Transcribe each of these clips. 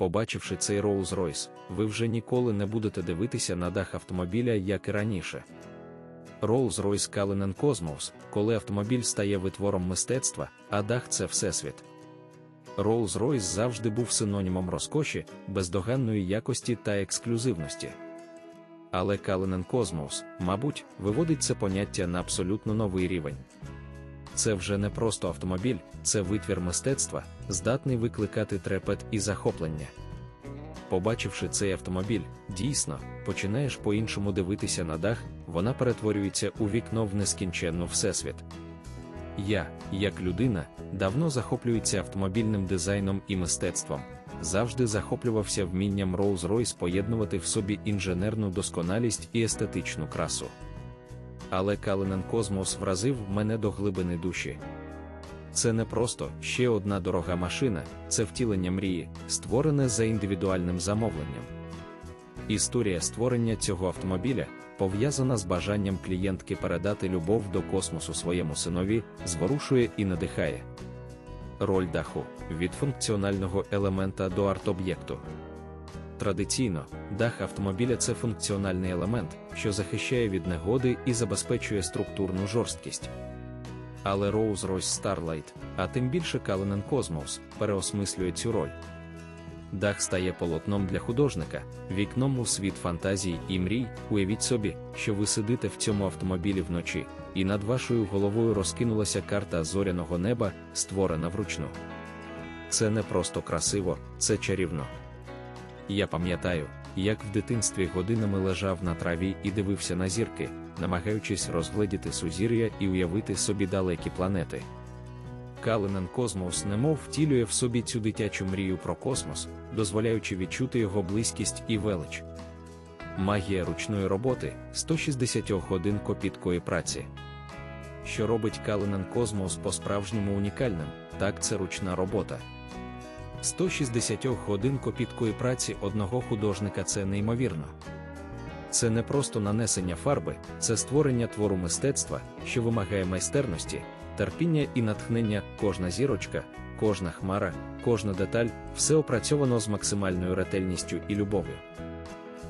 Побачивши цей Rolls-Royce, ви вже ніколи не будете дивитися на дах автомобіля, як і раніше. Rolls-Royce Cullinan Cosmos, коли автомобіль стає витвором мистецтва, а дах це всесвіт. Rolls-Royce завжди був синонімом розкоші, бездоганної якості та ексклюзивності. Але Cullinan Cosmos, мабуть, виводить це поняття на абсолютно новий рівень. Це вже не просто автомобіль, це витвір мистецтва, здатний викликати трепет і захоплення. Побачивши цей автомобіль, дійсно, починаєш по-іншому дивитися на дах, вона перетворюється у вікно в нескінченну всесвіт. Я, як людина, давно захоплюється автомобільним дизайном і мистецтвом, завжди захоплювався вмінням Rolls-Royce поєднувати в собі інженерну досконалість і естетичну красу. Але Cullinan Cosmos вразив мене до глибини душі. Це не просто ще одна дорога машина, це втілення мрії, створене за індивідуальним замовленням. Історія створення цього автомобіля пов'язана з бажанням клієнтки передати любов до космосу своєму синові, зворушує і надихає. Роль даху від функціонального елемента до арт-об'єкту. Традиційно, дах автомобіля це функціональний елемент, що захищає від негоди і забезпечує структурну жорсткість. Але Rolls-Royce Starlight, а тим більше Cullinan Cosmos, переосмислює цю роль. Дах стає полотном для художника, вікном у світ фантазій і мрій. Уявіть собі, що ви сидите в цьому автомобілі вночі, і над вашою головою розкинулася карта зоряного неба, створена вручну. Це не просто красиво, це чарівно. Я пам'ятаю, як в дитинстві годинами лежав на траві і дивився на зірки, намагаючись розгледіти сузір'я і уявити собі далекі планети. Калинен Космос немов втілює в собі цю дитячу мрію про космос, дозволяючи відчути його близькість і велич. Магія ручної роботи 160 годин копіткої праці. Що робить Калинен Космос по-справжньому унікальним, так це ручна робота. 160 годин копіткої праці одного художника це неймовірно. Це не просто нанесення фарби, це створення твору мистецтва, що вимагає майстерності, терпіння і натхнення, кожна зірочка, кожна хмара, кожна деталь, все опрацьовано з максимальною ретельністю і любов'ю.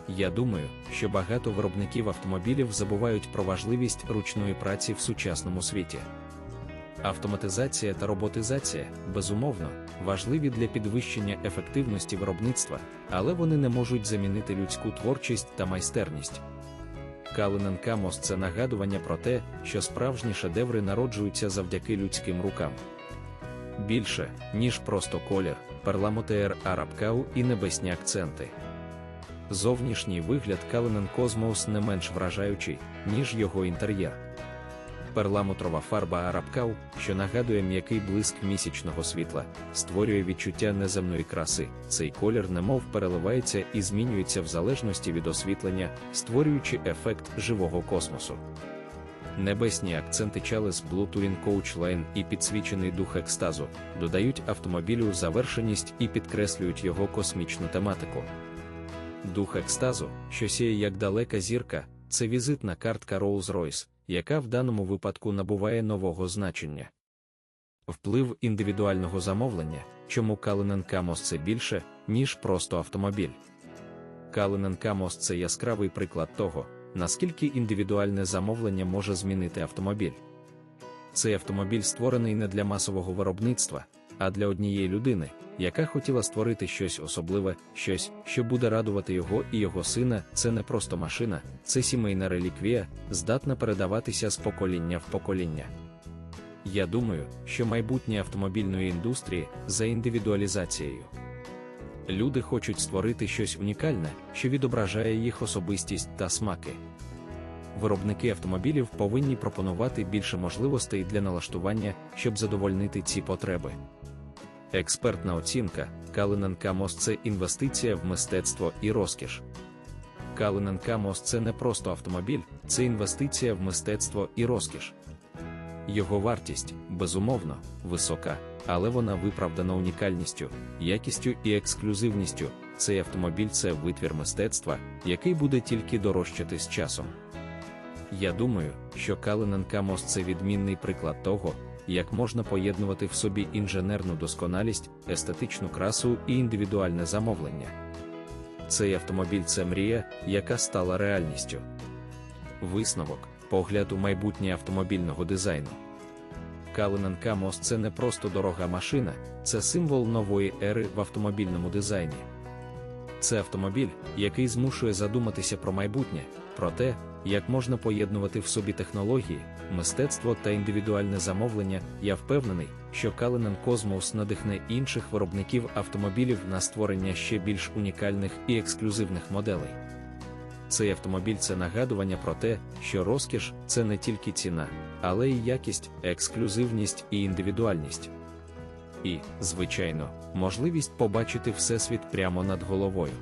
Я думаю, що багато виробників автомобілів забувають про важливість ручної праці в сучасному світі. Автоматизація та роботизація, безумовно, важливі для підвищення ефективності виробництва, але вони не можуть замінити людську творчість та майстерність. Калинен Камос це нагадування про те, що справжні шедеври народжуються завдяки людським рукам. Більше, ніж просто колір, перламутер арабкау і небесні акценти. Зовнішній вигляд Калинен Космос не менш вражаючий, ніж його інтер'єр. Перламутрова фарба арабкау, що нагадує м'який блиск місячного світла, створює відчуття неземної краси. Цей колір немов переливається і змінюється в залежності від освітлення, створюючи ефект живого космосу. Небесні акценти Chalice Blue Touring Coach Line і підсвічений дух екстазу додають автомобілю завершеність і підкреслюють його космічну тематику. Дух екстазу, що сіє як далека зірка, це візитна картка Rolls-Royce, яка в даному випадку набуває нового значення. Вплив індивідуального замовлення, чому Каленен Камос це більше, ніж просто автомобіль. Калинен Камос це яскравий приклад того, наскільки індивідуальне замовлення може змінити автомобіль. Цей автомобіль створений не для масового виробництва, а для однієї людини, яка хотіла створити щось особливе, щось, що буде радувати його і його сина. Це не просто машина, це сімейна реліквія, здатна передаватися з покоління в покоління. Я думаю, що майбутнє автомобільної індустрії за індивідуалізацією. Люди хочуть створити щось унікальне, що відображає їх особистість та смаки. Виробники автомобілів повинні пропонувати більше можливостей для налаштування, щоб задовольнити ці потреби. Експертна оцінка Калинен Камос це інвестиція в мистецтво і розкіш. Калинен Камос це не просто автомобіль, це інвестиція в мистецтво і розкіш. Його вартість, безумовно, висока, але вона виправдана унікальністю, якістю і ексклюзивністю. Цей автомобіль це витвір мистецтва, який буде тільки дорожчати з часом. Я думаю, що Калинен Камос це відмінний приклад того, як можна поєднувати в собі інженерну досконалість, естетичну красу і індивідуальне замовлення. Цей автомобіль це мрія, яка стала реальністю. Висновок погляд у майбутнє автомобільного дизайну. Калинен Камос це не просто дорога машина, це символ нової ери в автомобільному дизайні. Це автомобіль, який змушує задуматися про майбутнє, про те, як можна поєднувати в собі технології, мистецтво та індивідуальне замовлення. Я впевнений, що Калинен Космос надихне інших виробників автомобілів на створення ще більш унікальних і ексклюзивних моделей. Цей автомобіль це нагадування про те, що розкіш це не тільки ціна, але й якість, ексклюзивність і індивідуальність. І, звичайно, можливість побачити всесвіт прямо над головою.